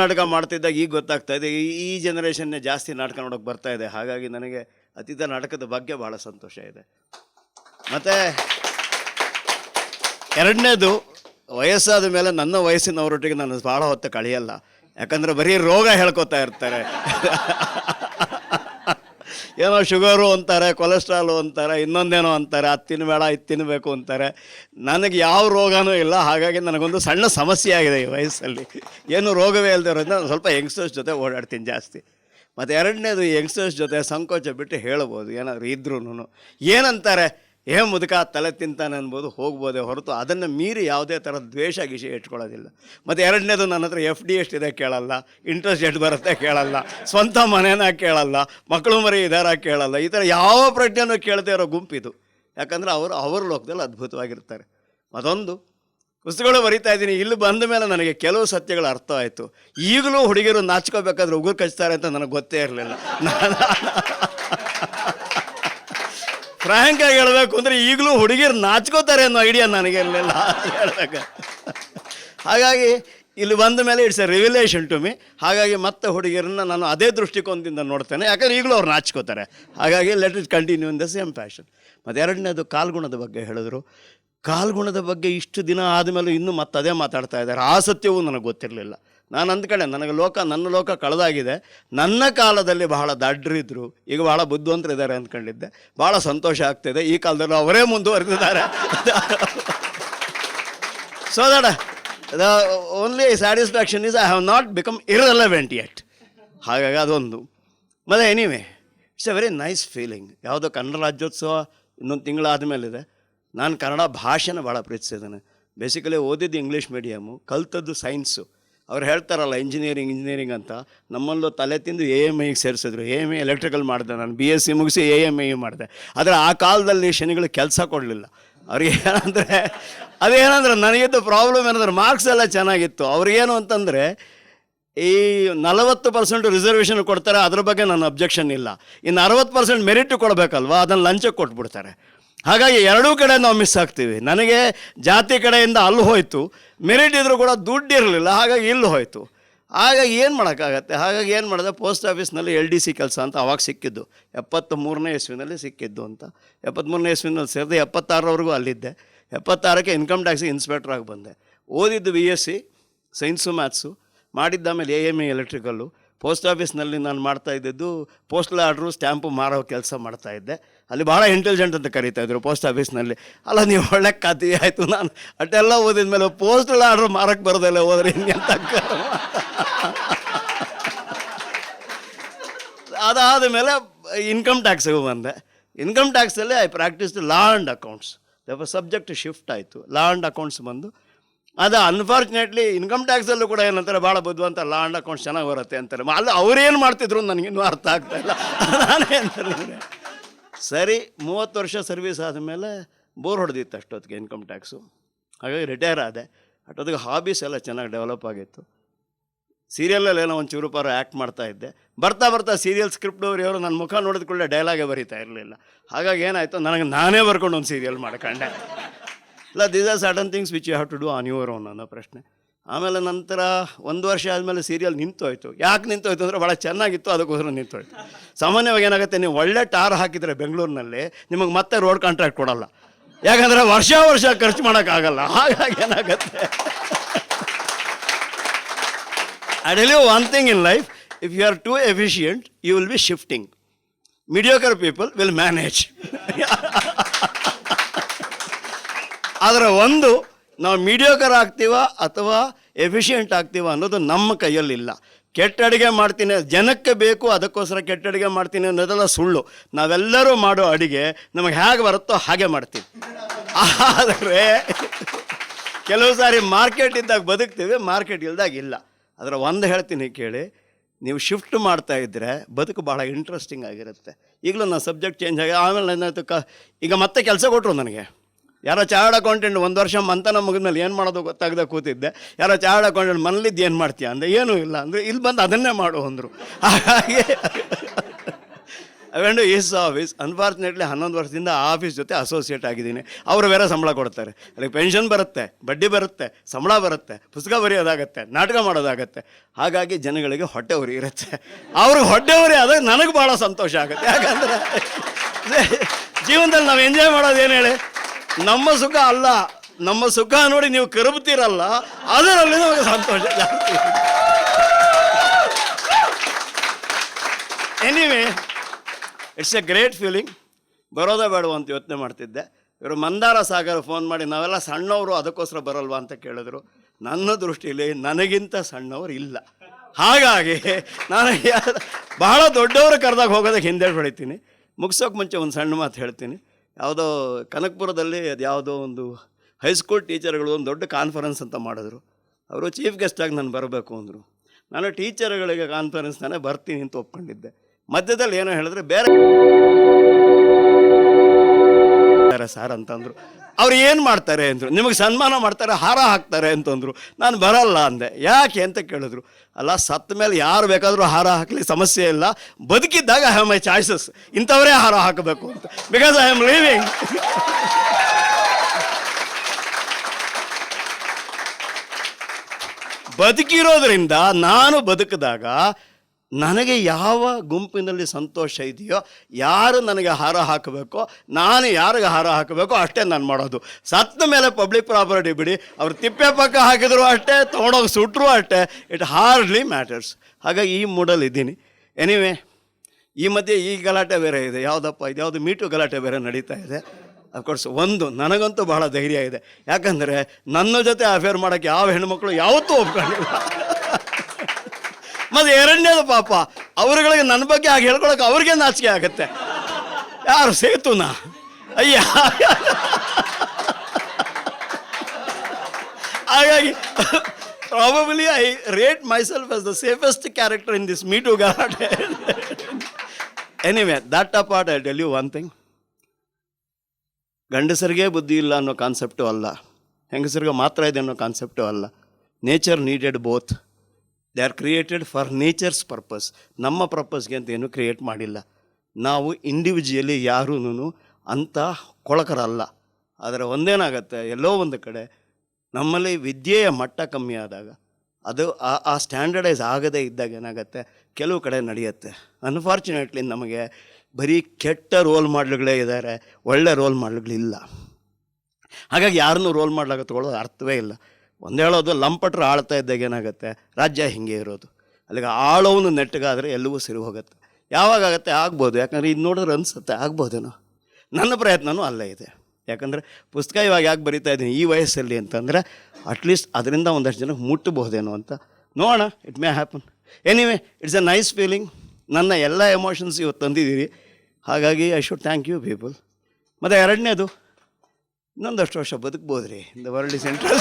ನಾಟಕ ಮಾಡ್ತಿದ್ದಾಗ ಈಗ ಗೊತ್ತಾಗ್ತಾ ಇದೆ, ಈ ಜನರೇಷನ್ನೇ ಜಾಸ್ತಿ ನಾಟಕ ನೋಡೋಕೆ ಬರ್ತಾ ಇದೆ. ಹಾಗಾಗಿ ನನಗೆ ಅತೀತ ನಾಟಕದ ಬಗ್ಗೆ ಭಾಳ ಸಂತೋಷ ಇದೆ. ಮತ್ತು ಎರಡನೇದು, ವಯಸ್ಸಾದ ಮೇಲೆ ನನ್ನ ವಯಸ್ಸಿನವರೊಟ್ಟಿಗೆ ನಾನು ಭಾಳ ಹೊತ್ತು ಕಳೆಯಲ್ಲ. ಯಾಕಂದರೆ ಬರೀ ರೋಗ ಹೇಳ್ಕೊತಾ ಇರ್ತಾರೆ. ಏನೋ ಶುಗರು ಅಂತಾರೆ, ಕೊಲೆಸ್ಟ್ರಾಲು ಅಂತಾರೆ, ಇನ್ನೊಂದೇನೋ ಅಂತಾರೆ, ಅದು ತಿನ್ನಬೇಡ ಇದು ತಿನ್ನಬೇಕು ಅಂತಾರೆ. ನನಗೆ ಯಾವ ರೋಗನೂ ಇಲ್ಲ, ಹಾಗಾಗಿ ನನಗೊಂದು ಸಣ್ಣ ಸಮಸ್ಯೆ ಆಗಿದೆ ಈ ವಯಸ್ಸಲ್ಲಿ. ಏನು ರೋಗವೇ ಇಲ್ಲದೆ ಇರೋದ್ರಿಂದ ನಾನು ಸ್ವಲ್ಪ ಯಂಗ್ಸ್ಟರ್ಸ್ ಜೊತೆ ಓಡಾಡ್ತೀನಿ ಜಾಸ್ತಿ. ಮತ್ತು ಎರಡನೇದು ಯಂಗ್ಸ್ಟರ್ಸ್ ಜೊತೆ ಸಂಕೋಚ ಬಿಟ್ಟು ಹೇಳ್ಬೋದು, ಏನಾದರೂ ಇದ್ರೂ ಏನಂತಾರೆ? ಏ ಮುದುಕ, ತಲೆ ತಿಂತಾನೆ ಅನ್ಬೋದು, ಹೋಗ್ಬೋದೇ ಹೊರತು ಅದನ್ನು ಮೀರಿ ಯಾವುದೇ ಥರದ ದ್ವೇಷ, ಗಿಷೆ ಇಟ್ಕೊಳ್ಳೋದಿಲ್ಲ. ಮತ್ತು ಎರಡನೇದು ನನ್ನ ಹತ್ರ ಎಫ್ ಡಿ ಎಷ್ಟಿದೆ ಕೇಳಲ್ಲ ಇಂಟ್ರೆಸ್ಟ್ ಎಷ್ಟು ಬರುತ್ತೆ ಕೇಳಲ್ಲ, ಸ್ವಂತ ಮನೇನ ಕೇಳಲ್ಲ, ಮಕ್ಕಳು ಮರಿ ಇದಾರ ಕೇಳಲ್ಲ, ಈ ಥರ ಯಾವ ಪ್ರಜ್ಞೆನೂ ಕೇಳದೇ ಇರೋ ಗುಂಪಿದು. ಯಾಕಂದರೆ ಅವರು ಅವ್ರ ಲೋಕದಲ್ಲಿ ಅದ್ಭುತವಾಗಿರ್ತಾರೆ. ಅದೊಂದು ಪುಸ್ತಕಗಳು ಬರಿತಾ ಇದ್ದೀನಿ, ಇಲ್ಲಿ ಬಂದ ಮೇಲೆ ನನಗೆ ಕೆಲವು ಸತ್ಯಗಳು ಅರ್ಥ ಆಯಿತು ಈಗಲೂ ಹುಡುಗಿಯರು ನಾಚ್ಕೋಬೇಕಾದ್ರೆ ಉಗುರು ಕಚ್ತಾರೆ ಅಂತ ನನಗೆ ಗೊತ್ತೇ ಇರಲಿಲ್ಲ. ಫ್ರ್ಯಾಂಕ್ ಆಗಿ ಹೇಳಬೇಕು ಅಂದರೆ ಈಗಲೂ ಹುಡುಗಿರು ನಾಚ್ಕೋತಾರೆ ಅನ್ನೋ ಐಡಿಯಾ ನನಗೆ ಇರಲಿಲ್ಲ. ಹಾಗಾಗಿ ಇಲ್ಲಿ ಬಂದ ಮೇಲೆ it's a revelation to me ಹಾಗಾಗಿ ಮತ್ತೆ ಹುಡುಗಿಯರನ್ನ ನಾನು ಅದೇ ದೃಷ್ಟಿಕೋನದಿಂದ ನೋಡ್ತೇನೆ. ಯಾಕಂದ್ರೆ ಈಗಲೂ ಅವ್ರು ನಾಚ್ಕೋತಾರೆ. ಹಾಗಾಗಿ let it continue in the same fashion ಮತ್ತು ಎರಡನೇದು ಕಾಲ್ಗುಣದ ಬಗ್ಗೆ ಹೇಳಿದ್ರು. ಕಾಲ್ಗುಣದ ಬಗ್ಗೆ ಇಷ್ಟು ದಿನ ಆದಮೇಲೆ ಇನ್ನೂ ಮತ್ತೆ ಅದೇ ಮಾತಾಡ್ತಾ ಇದ್ದಾರೆ. ಆ ಸತ್ಯವೂ ನನಗೆ ಗೊತ್ತಿರಲಿಲ್ಲ. ನಾನು ಅಂದ್ಕೊಂಡೆ ನನಗೆ ಲೋಕ, ನನ್ನ ಲೋಕ ಕಳೆದಾಗಿದೆ. ನನ್ನ ಕಾಲದಲ್ಲಿ ಬಹಳ ದಡ್ರಿದ್ರು, ಈಗ ಬಹಳ ಬುದ್ಧಿವಂತರಿದ್ದಾರೆ ಅಂದ್ಕೊಂಡಿದ್ದೆ ಭಾಳ ಸಂತೋಷ ಆಗ್ತಿದೆ. ಈ ಕಾಲದಲ್ಲಿ ಅವರೇ ಮುಂದುವರೆದಿದ್ದಾರೆ. ಸೊ ದಡ the only satisfaction is I have not become irrelevant yet ಹಾಗಾಗಿ ಅದೊಂದು. ಮತ್ತು anyway it's a very nice feeling ಯಾವುದೋ ಕನ್ನಡ ರಾಜ್ಯೋತ್ಸವ ಇನ್ನೊಂದು ತಿಂಗಳಾದ ಮೇಲಿದೆ ನಾನು ಕನ್ನಡ ಭಾಷೆನ ಭಾಳ ಪ್ರೀತಿಸಿದ್ದೇನೆ. ಬೇಸಿಕಲಿ ಓದಿದ್ದು ಇಂಗ್ಲೀಷ್ ಮೀಡಿಯಮು ಕಲ್ತದ್ದು ಸೈನ್ಸು ಅವ್ರು ಹೇಳ್ತಾರಲ್ಲ ಇಂಜಿನಿಯರಿಂಗ್ ಇಂಜಿನಿಯರಿಂಗ್ ಅಂತ. ನಮ್ಮಲ್ಲೂ ತಲೆ ತಿಂದು ಎ ಎಂ ಐಗೆ ಸೇರಿಸಿದ್ರು. ಎ ಎಂ ಐ ಎಲೆಕ್ಟ್ರಿಕಲ್ ಮಾಡಿದೆ ನಾನು. ಬಿ ಎಸ್ ಸಿ ಮುಗಿಸಿ ಎ ಎಂ ಐ ಮಾಡಿದೆ. ಆದರೆ ಆ ಕಾಲದಲ್ಲಿ ಶನಿಗಳು ಕೆಲಸ ಕೊಡಲಿಲ್ಲ. ಅವ್ರಿಗೆ ಏನಂದರೆ, ಅದೇನಂದ್ರೆ ನನಗಿದ್ದು ಪ್ರಾಬ್ಲಮ್ ಏನಂದ್ರೆ ಮಾರ್ಕ್ಸ್ ಎಲ್ಲ ಚೆನ್ನಾಗಿತ್ತು. ಅವ್ರಿಗೇನು ಅಂತಂದರೆ, ಈ ನಲವತ್ತು ಪರ್ಸೆಂಟ್ ರಿಸರ್ವೇಷನ್ ಕೊಡ್ತಾರೆ, ಅದ್ರ ಬಗ್ಗೆ ನನ್ನ ಅಬ್ಜೆಕ್ಷನ್ ಇಲ್ಲ. ಇನ್ನು ಅರವತ್ತು ಪರ್ಸೆಂಟ್ ಮೆರಿಟ್ ಕೊಡಬೇಕಲ್ವ? ಅದನ್ನು ಲಂಚಕ್ಕೆ ಕೊಟ್ಬಿಡ್ತಾರೆ. ಹಾಗಾಗಿ ಎರಡೂ ಕಡೆ ನಾವು ಮಿಸ್ ಆಗ್ತೀವಿ. ನನಗೆ ಜಾತಿ ಕಡೆಯಿಂದ ಅಲ್ಲಿ ಹೋಯಿತು. ಮೆರಿಟ್ ಇದ್ದರೂ ಕೂಡ ದುಡ್ಡು ಇರಲಿಲ್ಲ, ಹಾಗಾಗಿ ಇಲ್ಲಿ ಹೋಯಿತು. ಹಾಗಾಗಿ ಏನು ಮಾಡೋಕ್ಕಾಗತ್ತೆ? ಹಾಗಾಗಿ ಏನು ಮಾಡಿದೆ? ಪೋಸ್ಟ್ ಆಫೀಸ್ನಲ್ಲಿ ಎಲ್ ಡಿ ಸಿ ಕೆಲಸ ಅಂತ ಅವಾಗ ಸಿಕ್ಕಿದ್ದು. ಎಪ್ಪತ್ತ ಮೂರನೇ ಇಸ್ವಿನಲ್ಲಿ ಸಿಕ್ಕಿದ್ದು ಅಂತ. ಎಪ್ಪತ್ತ್ಮೂರನೇ ಇಸ್ವಿನಲ್ಲಿ ಸೇರಿದೆ ಎಪ್ಪತ್ತಾರರವರೆಗೂ ಅಲ್ಲಿದ್ದೆ. ಎಪ್ಪತ್ತಾರಕ್ಕೆ ಇನ್ಕಮ್ ಟ್ಯಾಕ್ಸ್ ಇನ್ಸ್ಪೆಕ್ಟರ್ ಆಗಿ ಬಂದೆ. ಓದಿದ್ದು B S C science maths ಮಾಡಿದ್ದಾಮೇಲೆ A M A electrical post ಆಫೀಸ್ನಲ್ಲಿ ನಾನು ಮಾಡ್ತಾ ಇದ್ದಿದ್ದು ಪೋಸ್ಟಲ್ ಆರ್ಡ್ರು ಸ್ಟ್ಯಾಂಪು ಮಾರೋ ಕೆಲಸ ಮಾಡ್ತಾ ಇದ್ದೆ. ಅಲ್ಲಿ ಭಾಳ ಇಂಟೆಲಿಜೆಂಟ್ ಅಂತ ಕರೀತಾ ಇದ್ರು ಪೋಸ್ಟ್ ಆಫೀಸ್ನಲ್ಲಿ ಅಲ್ಲ, ನೀವು ಒಳ್ಳೆ ಖಾತೆ ಆಯಿತು ನಾನು. ಅಟ್ಟೆಲ್ಲ ಓದಿದ ಮೇಲೆ ಪೋಸ್ಟಲ್ ಆರ್ಡ್ರ್ ಮಾರಕ್ಕೆ ಬರೋದಲ್ಲ ಹೋದ್ರೆ ಹಿಂಗೆಂತ ಅದಾದ ಮೇಲೆ ಇನ್ಕಮ್ ಟ್ಯಾಕ್ಸಿಗೆ ಬಂದೆ. Income ಟ್ಯಾಕ್ಸಲ್ಲಿ I practice law and accounts subject shift ಆಯಿತು. ಲಾ ಆ್ಯಂಡ್ ಅಕೌಂಟ್ಸ್ ಬಂದು ಅದು ಅನ್ಫಾರ್ಚುನೇಟ್ಲಿ ಇನ್ಕಮ್ ಟ್ಯಾಕ್ಸಲ್ಲೂ ಕೂಡ ಏನಂತಾರೆ ಭಾಳ ಬುದ್ಧಿವಂತ, ಲಾ ಅಂಡ್ ಅಕೌಂಟ್ಸ್ ಚೆನ್ನಾಗಿ ಬರುತ್ತೆ ಅಂತಾರೆ. ಅಲ್ಲಿ, ಅವ್ರೇನು ಮಾಡ್ತಿದ್ರು ನನಗಿನ್ನೂ ಅರ್ಥ ಆಗ್ತಾ ಇಲ್ಲ. ನಾನೇ ಅಂತಾರೆ ಸರಿ, ಮೂವತ್ತು ವರ್ಷ ಸರ್ವಿಸ್ ಆದಮೇಲೆ ಬೋರ್ ಹೊಡೆದಿತ್ತು ಅಷ್ಟೊತ್ತಿಗೆ ಇನ್ಕಮ್ ಟ್ಯಾಕ್ಸು ಹಾಗಾಗಿ ರಿಟೈರ್ ಆದೆ. ಅಷ್ಟೊತ್ತಿಗೆ ಹಾಬೀಸ್ ಎಲ್ಲ ಚೆನ್ನಾಗಿ ಡೆವಲಪ್ ಆಗಿತ್ತು. ಸೀರಿಯಲಲ್ಲಿ ಏನೋ ಒಂದು ಚೂರುಪಾರು ಆ್ಯಕ್ಟ್ ಮಾಡ್ತಾ ಇದ್ದೆ. ಬರ್ತಾ ಬರ್ತಾ ಸೀರಿಯಲ್ ಸ್ಕ್ರಿಪ್ಟ್ ಅವ್ರು ಇವರು ನನ್ನ ಮುಖ ನೋಡಿದ ಕೂಡಲೇ ಡೈಲಾಗೇ ಬರೀತಾ ಇರಲಿಲ್ಲ. ಹಾಗಾಗಿ ಏನಾಯಿತು, ನನಗೆ ನಾನೇ ಬರ್ಕೊಂಡು ಒಂದು ಸೀರಿಯಲ್ ಮಾಡ್ಕೊಂಡೆ. ಇಲ್ಲ these are sudden things which you have to do on your own ಅನ್ನೋ ಪ್ರಶ್ನೆ. ಆಮೇಲೆ ನಂತರ ಒಂದು ವರ್ಷ ಆದಮೇಲೆ ಸೀರಿಯಲ್ ನಿಂತೋಯ್ತು. ಯಾಕೆ ನಿಂತೋಯ್ತು ಅಂದರೆ ಭಾಳ ಚೆನ್ನಾಗಿತ್ತು ಅದಕ್ಕೋಸ್ಕರ ನಿಂತೋಯ್ತು. ಸಾಮಾನ್ಯವಾಗಿ ಏನಾಗುತ್ತೆ ನೀವು ಒಳ್ಳೆ ಟಾರ್ ಹಾಕಿದರೆ ಬೆಂಗಳೂರಿನಲ್ಲಿ ನಿಮಗೆ ಮತ್ತೆ ರೋಡ್ ಕಾಂಟ್ರಾಕ್ಟ್ ಕೊಡಲ್ಲ. ಯಾಕಂದರೆ ವರ್ಷ ವರ್ಷ ಖರ್ಚು ಮಾಡೋಕ್ಕಾಗಲ್ಲ. ಹಾಗಾಗಿ ಏನಾಗುತ್ತೆ? I tell one one thing in life if you are too efficient, you will be shifting. Mediocre people will manage. ಆದರೆ ಒಂದು, ನಾವು ಮೀಡಿಯೋಕರ್ ಆಗ್ತೀವ ಅಥವಾ ಎಫಿಷಿಯೆಂಟ್ ಆಗ್ತೀವ ಅನ್ನೋದು ನಮ್ಮ ಕೈಯಲ್ಲಿಲ್ಲ. ಕೆಟ್ಟ ಅಡುಗೆ ಮಾಡ್ತೀನಿ, ಜನಕ್ಕೆ ಬೇಕು, ಅದಕ್ಕೋಸ್ಕರ ಕೆಟ್ಟ ಅಡುಗೆ ಮಾಡ್ತೀನಿ ಅನ್ನೋದೆಲ್ಲ ಸುಳ್ಳು. ನಾವೆಲ್ಲರೂ ಮಾಡೋ ಅಡುಗೆ ನಮಗೆ ಹೇಗೆ ಬರುತ್ತೋ ಹಾಗೆ ಮಾಡ್ತೀವಿ. ಆದರೆ, ಕೆಲವು ಸಾರಿ ಮಾರ್ಕೆಟ್ ಇದ್ದಾಗ ಬದುಕ್ತೀವಿ ಮಾರ್ಕೆಟ್ ಇಲ್ದಾಗ ಇಲ್ಲ. ಅದರ ಒಂದು ಹೇಳ್ತೀನಿ ಕೇಳಿ, ನೀವು ಶಿಫ್ಟ್ ಮಾಡ್ತಾ ಇದ್ದರೆ ಬದುಕು ಭಾಳ ಇಂಟ್ರೆಸ್ಟಿಂಗ್ ಆಗಿರುತ್ತೆ. ಈಗಲೂ ನಾನು ಸಬ್ಜೆಕ್ಟ್ ಚೇಂಜ್ ಆಗಿ, ಆಮೇಲೆ ಏನಾಯ್ತು ಕ, ಈಗ ಮತ್ತೆ ಕೆಲಸ ಕೊಟ್ಟರು ನನಗೆ. ಯಾರೋ ಚಾರ್ಡ್ ಅಕೌಂಟೆಂಟ್ ಒಂದು ವರ್ಷ ಮಂತನ ಮುಗಿದ್ಮೇಲೆ ಏನು ಮಾಡೋದು ಗೊತ್ತಾಗದೆ ಕೂತಿದ್ದೆ. ಯಾರೋ ಚಾರ್ಡ್ ಅಕೌಂಟೆಂಟ್ ಮನೇಲಿದ್ದು ಏನು ಮಾಡ್ತೀಯ ಅಂದರೆ ಏನೂ ಇಲ್ಲ ಅಂದರೆ. ಇಲ್ಲಿ ಬಂದು ಅದನ್ನೇ ಮಾಡು ಅಂದರು. ಹಾಗಾಗಿ ಅವೆಂಡು ಈಸ್ ಆಫೀಸ್. ಅನ್ಫಾರ್ಚುನೇಟ್ಲಿ ಹನ್ನೊಂದು ವರ್ಷದಿಂದ ಆಫೀಸ್ ಜೊತೆ ಅಸೋಸಿಯೇಟ್ ಆಗಿದ್ದೀನಿ. ಅವರು ಬೇರೆ ಸಂಬಳ ಕೊಡ್ತಾರೆ. ಅಲ್ಲಿ ಪೆನ್ಷನ್ ಬರುತ್ತೆ, ಬಡ್ಡಿ ಬರುತ್ತೆ, ಸಂಬಳ ಬರುತ್ತೆ, ಪುಸ್ತಕ ಬರೆಯೋದಾಗತ್ತೆ, ನಾಟಕ ಮಾಡೋದಾಗತ್ತೆ. ಹಾಗಾಗಿ ಜನಗಳಿಗೆ ಹೊಟ್ಟೆ ಉರಿ ಇರುತ್ತೆ. ಅವ್ರಿಗೆ ಹೊಟ್ಟೆ ಉರಿ ಆದಾಗ ನನಗೆ ಭಾಳ ಸಂತೋಷ ಆಗುತ್ತೆ. ಯಾಕಂದರೆ ಜೀವನದಲ್ಲಿ ನಾವು ಎಂಜಾಯ್ ಮಾಡೋದು ಏನು ಹೇಳಿ? ನಮ್ಮ ಸುಖ ಅಲ್ಲ, ನಮ್ಮ ಸುಖ ನೋಡಿ ನೀವು ಕರುಬ್ತೀರಲ್ಲ ಅದರಲ್ಲಿ ನಮಗೆ ಸಂತೋಷ ಜಾಸ್ತಿ. Anyway it's a great feeling ಬರೋದೇ ಬೇಡವ ಅಂತ ಯೋಚನೆ ಮಾಡ್ತಿದ್ದೆ. ಇವರು ಮಂದಾರ ಸಾಗರ್ ಫೋನ್ ಮಾಡಿ, ನಾವೆಲ್ಲ ಸಣ್ಣವರು, ಅದಕ್ಕೋಸ್ಕರ ಬರಲ್ವಾ ಅಂತ ಕೇಳಿದ್ರು. ನನ್ನ ದೃಷ್ಟಿಯಲ್ಲಿ ನನಗಿಂತ ಸಣ್ಣವರು ಇಲ್ಲ. ಹಾಗಾಗಿ ನಾನು ಬಹಳ ದೊಡ್ಡವರು ಕರೆದಾಗ ಹೋಗೋದಕ್ಕೆ ಹಿಂದೆ ಹೊಡಿತೀನಿ ಮುಗಿಸೋಕೆ ಮುಂಚೆ ಒಂದು ಸಣ್ಣ ಮಾತು ಹೇಳ್ತೀನಿ. ಯಾವುದೋ ಕನಕಪುರದಲ್ಲಿ ಅದು ಯಾವುದೋ ಒಂದು ಹೈಸ್ಕೂಲ್ ಟೀಚರ್ಗಳು ಒಂದು ದೊಡ್ಡ ಕಾನ್ಫರೆನ್ಸ್ ಅಂತ ಮಾಡಿದ್ರು. ಅವರು ಚೀಫ್ ಗೆಸ್ಟಾಗಿ ನಾನು ಬರಬೇಕು ಅಂದರು. ನಾನು ಟೀಚರ್ಗಳಿಗೆ ಕಾನ್ಫರೆನ್ಸ್ ನಾನೇ ಬರ್ತೀನಿ ಅಂತ ಒಪ್ಕೊಂಡಿದ್ದೆ. ಮಧ್ಯದಲ್ಲಿ ಏನೋ ಹೇಳಿದ್ರೆ ಬೇರೆ ಸರ್ ಅಂತಂದ್ರು. ಅವ್ರು ಏನು ಮಾಡ್ತಾರೆ ಅಂದರು, ನಿಮಗೆ ಸನ್ಮಾನ ಮಾಡ್ತಾರೆ, ಹಾರ ಹಾಕ್ತಾರೆ ಅಂತಂದರು. ನಾನು ಬರಲ್ಲ ಅಂದೆ. ಯಾಕೆ ಅಂತ ಕೇಳಿದ್ರು. ಅಲ್ಲ ಸತ್ತ ಮೇಲೆ ಯಾರು ಬೇಕಾದರೂ ಹಾರ ಹಾಕಲಿ, ಸಮಸ್ಯೆ ಇಲ್ಲ. ಬದುಕಿದ್ದಾಗ ಐ ಹ್ಯಾವ್ ಮೈ ಚಾಯ್ಸಸ್ ಇಂಥವರೇ ಹಾರ ಹಾಕಬೇಕು ಅಂತ. ಬಿಕಾಸ್ ಐ ಆಮ್ ಲೀವಿಂಗ್ ಬದುಕಿರೋದ್ರಿಂದ ನಾನು ಬದುಕಿದಾಗ ನನಗೆ ಯಾವ ಗುಂಪಿನಲ್ಲಿ ಸಂತೋಷ ಇದೆಯೋ, ಯಾರು ನನಗೆ ಹಾರ ಹಾಕಬೇಕೋ, ನಾನು ಯಾರಿಗೆ ಹಾರ ಹಾಕಬೇಕೋ ಅಷ್ಟೇ ನಾನು ಮಾಡೋದು. ಸತ್ತ ಮೇಲೆ ಪಬ್ಲಿಕ್ ಪ್ರಾಪರ್ಟಿ ಬಿಡಿ, ಅವ್ರು ತಿಪ್ಪೆ ಪಕ್ಕ ಹಾಕಿದ್ರು ಅಷ್ಟೇ, ತೊಗೊಂಡೋಗಿ ಸುಟ್ಟರು ಅಷ್ಟೇ. ಇಟ್ ಹಾರ್ಡ್ಲಿ ಮ್ಯಾಟರ್ಸ್ ಹಾಗಾಗಿ ಈ ಮೂಡಲ್ಲಿ ಇದ್ದೀನಿ. ಎನಿವೆ ಈ ಮಧ್ಯೆ ಈ ಗಲಾಟೆ ಬೇರೆ ಇದೆ. ಯಾವುದಪ್ಪ ಇದು ಯಾವುದು ಮೀಟು ಗಲಾಟೆ ಬೇರೆ ನಡೀತಾ ಇದೆ. ಅಫ್ಕೋರ್ಸ್ ಒಂದು, ನನಗಂತೂ ಬಹಳ ಧೈರ್ಯ ಇದೆ. ಯಾಕಂದರೆ ನನ್ನ ಜೊತೆ ಅಫೇರ್ ಮಾಡೋಕ್ಕೆ ಯಾವ ಹೆಣ್ಮಕ್ಳು ಯಾವತ್ತೂ ಒಪ್ಕೊಂಡಿಲ್ಲ. ಮತ್ತು ಎರಡನೇದು ಪಾಪ, ಅವರುಗಳಿಗೆ ನನ್ನ ಬಗ್ಗೆ ಆಗ ಹೇಳ್ಕೊಳಕ್ಕೆ ಅವ್ರಿಗೆ ನಾಚಿಕೆ ಆಗುತ್ತೆ. ಯಾರು ಸೇತುನಾ? ಅಯ್ಯ. ಹಾಗಾಗಿ probably I rate myself as the safest character in this me too got anyway that apart I tell you one thing ಗಂಡಸರಿಗೆ ಬುದ್ಧಿ ಇಲ್ಲ ಅನ್ನೋ ಕಾನ್ಸೆಪ್ಟು ಅಲ್ಲ. ಹೆಂಗಸರಿಗೆ ಮಾತ್ರ ಇದೆ ಅನ್ನೋ ಕಾನ್ಸೆಪ್ಟು ಅಲ್ಲ. Nature needed both they are created for nature's purpose ನಮ್ಮ ಪರ್ಪಸ್ಗೆ ಅಂತ ಏನು ಕ್ರಿಯೇಟ್ ಮಾಡಿಲ್ಲ. ನಾವು ಇಂಡಿವಿಜುವಲಿ ಯಾರೂ ಅಂಥ ಕೊಳಕರಲ್ಲ. ಆದರೆ ಒಂದೇನಾಗತ್ತೆ, ಎಲ್ಲೋ ಒಂದು ಕಡೆ ನಮ್ಮಲ್ಲಿ ವಿದ್ಯೆಯ ಮಟ್ಟ ಕಮ್ಮಿ ಆದಾಗ, ಅದು ಆ ಆ ಸ್ಟ್ಯಾಂಡರ್ಡೈಸ್ ಆಗದೇ ಇದ್ದಾಗ ಏನಾಗುತ್ತೆ, ಕೆಲವು ಕಡೆ ನಡೆಯುತ್ತೆ. ಅನ್ಫಾರ್ಚುನೇಟ್ಲಿ ನಮಗೆ ಬರೀ ಕೆಟ್ಟ ರೋಲ್ ಮಾಡಲ್ಗಳೇ ಇದ್ದಾರೆ, ಒಳ್ಳೆ ರೋಲ್ ಮಾಡಲ್ಗಳಿಲ್ಲ. ಹಾಗಾಗಿ ಯಾರನ್ನೂ ರೋಲ್ ಮಾಡ್ಲಾಗ ತೊಗೊಳ್ಳೋದು ಅರ್ಥವೇ ಇಲ್ಲ. ಒಂದು ಹೇಳೋದು, ಲಂಪಟ್ರು ಆಳ್ತಾ ಇದ್ದಾಗ ಏನಾಗುತ್ತೆ? ರಾಜ್ಯ ಹಿಂಗೆ ಇರೋದು. ಅಲ್ಲಿಗೆ ಆಳೋನು ನೆಟ್ಟಗಾದರೆ ಎಲ್ಲವೂ ಸಿರಿ ಹೋಗುತ್ತೆ. ಯಾವಾಗ ಆಗುತ್ತೆ? ಆಗ್ಬೋದು. ಯಾಕಂದರೆ ಇದು ನೋಡಿದ್ರೆ ಅನಿಸುತ್ತೆ, ಆಗ್ಬೋದೇನೋ. ನನ್ನ ಪ್ರಯತ್ನವೂ ಅಲ್ಲೇ ಇದೆ. ಯಾಕಂದರೆ ಪುಸ್ತಕ ಇವಾಗ ಯಾಕೆ ಬರಿತಾ ಇದ್ದೀನಿ ಈ ವಯಸ್ಸಲ್ಲಿ ಅಂತಂದರೆ ಅಟ್ಲೀಸ್ಟ್ ಅದರಿಂದ ಒಂದಷ್ಟು ಜನಕ್ಕೆ ಮುಟ್ಟಬಹುದೇನೋ ಅಂತ. ನೋಡೋಣ it may happen anyway it's a nice feeling ನನ್ನ ಎಲ್ಲ ಎಮೋಷನ್ಸ್ ಇವತ್ತು ತಂದಿದ್ದೀರಿ. ಹಾಗಾಗಿ I should thank you people ಮತ್ತು ಎರಡನೇದು ಇನ್ನೊಂದಷ್ಟು ವರ್ಷ ಬದುಕ್ಬೋದು ರೀ ದ ವರ್ಲ್ಡ್ ಸೆಂಟ್ರಲ್